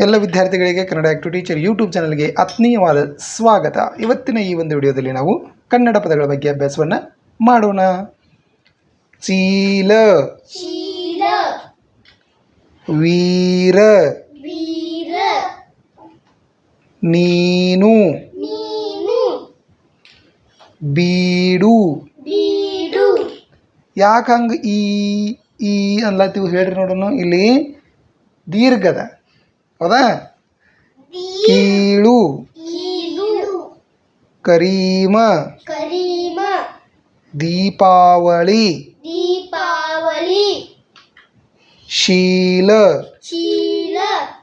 ಎಲ್ಲ ವಿದ್ಯಾರ್ಥಿಗಳಿಗೆ Kannada active teacher YouTube ಚಾನಲ್ಗೆ ಆತ್ಮೀಯವಾದ ಸ್ವಾಗತ. ಇವತ್ತಿನ ಈ ಒಂದು ವಿಡಿಯೋದಲ್ಲಿ ನಾವು ಕನ್ನಡ ಪದಗಳ ಬಗ್ಗೆ ಅಭ್ಯಾಸವನ್ನು ಮಾಡೋಣ. ಚೀಲ ವೀರ. ನೀನು. ಬೀಡು. ಬೀಡು. ಯಾಕೆ ಹಂಗೆ ಈ ಈ ಅನ್ಲತ್ತೀವಿ ಹೇಳ್ರಿ ನೋಡೋಣ. ಇಲ್ಲಿ ದೀರ್ಘದ. ಹೌದಾ? ಕೀಳು. ಕರೀಮ. ಕರೀಮ ದೀಪಾವಳಿ. ದೀಪಾವಳಿ ಶೀಲ ಚೀಲ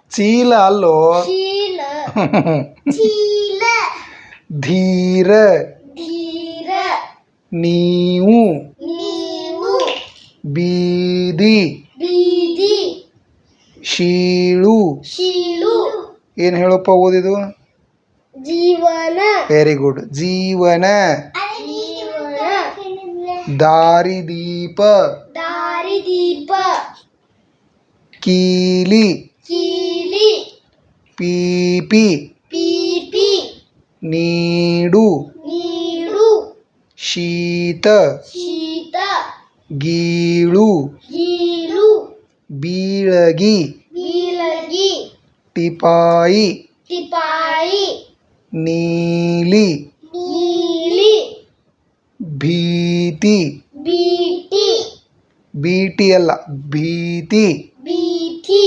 ಚೀಲ ಅಲ್ಲೋ? ಶೀಲ ಚೀಲ ಧೀರ. ಧೀರ. ನೀವು. ನೀವು. ಬೀದಿ. ಶೀಳು. ಶೀಳು. ಏನು ಹೇಳಪ್ಪ ಓದಿದು ಜೀವನ. ವೆರಿ ಗುಡ್ ಜೀವನ. ಜೀವನ. ದಾರಿದೀಪ. ದಾರಿದೀಪ. ಕೀಲಿ. ಕೀಲಿ. ಪೀಪಿ. ಪೀಪಿ. ನೀಡು. ನೀಡು. ಶೀತ. ಶೀತ. ಗೀಳು. ಬೀಳಗಿ ಬೀಳಗಿ. ಟಿಪಾಯಿ ಟಿಪಾಯಿ ನೀಲಿ ನೀಲಿ ಭೀತಿ ಬೀಟಿ ಬೀಟಿ ಅಲ್ಲ ಭೀತಿ ಬೀಟಿ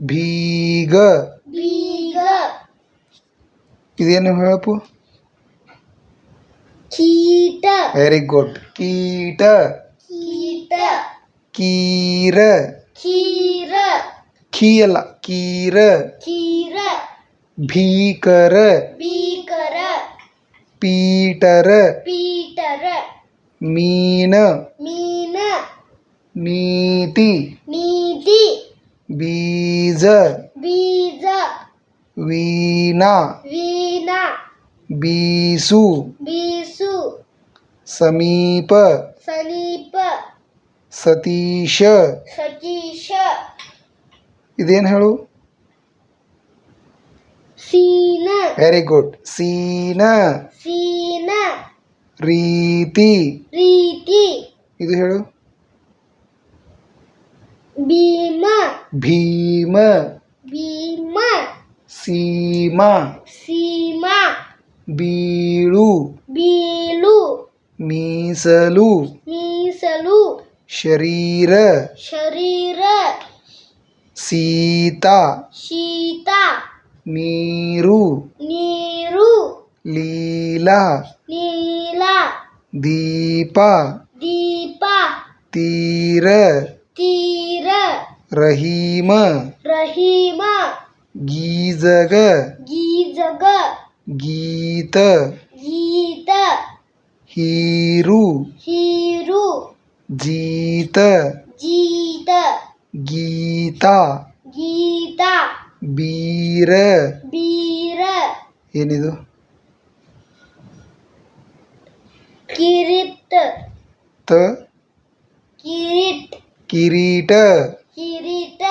ಬೀಗ ಬೀಗ ಇದೇನು ಹೇಳಪ್ಪು ಕೀಟ ವೆರಿ ಗುಡ್ ಕೀಟ ಕೀಟ ಕೀರ ಕೀರ ಖೀ ಅಲ್ಲ कीर। कीर। भीकर। भीकर। पीटर। पीटर। मीन। मीन। नीति। नीति। बीज। बीज। वीना वीना बीसु। बीसु। समीप। समीप। सतीश। सतीश। ಇದೇನು ಹೇಳು? ಸೀನ. ವೆರಿ ಗುಡ್ ಸೀನ. ಸೀನ. ರೀತಿ. ರೀತಿ. ಇದು ಹೇಳು. ಭೀಮ. ಭೀಮ. ಭೀಮ. ಸೀಮಾ. ಸೀಮ. ಬೀಳು. ಬೀಳು. ಮೀಸಲು. ಮೀಸಲು. ಶರೀರ. ಶರೀರ. सीता। सीता। नीरू। नीरू। लीला। लीला दीपा। दीपा। तीर। तीर। रहीम। रहीम। गीजग। गीजग। गीत। गीत। हीरू। हिरू। जीत। जीत। ಗೀತ ಗೀತ ಬೀರ ಬೀರ ಏನಿದು ಕಿರಿಟ್ ತ ಕಿರಿಟ್ ಕಿರೀಟ ಕಿರೀಟ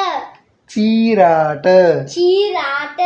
ಚೀರಾಟ ಚೀರಾಟ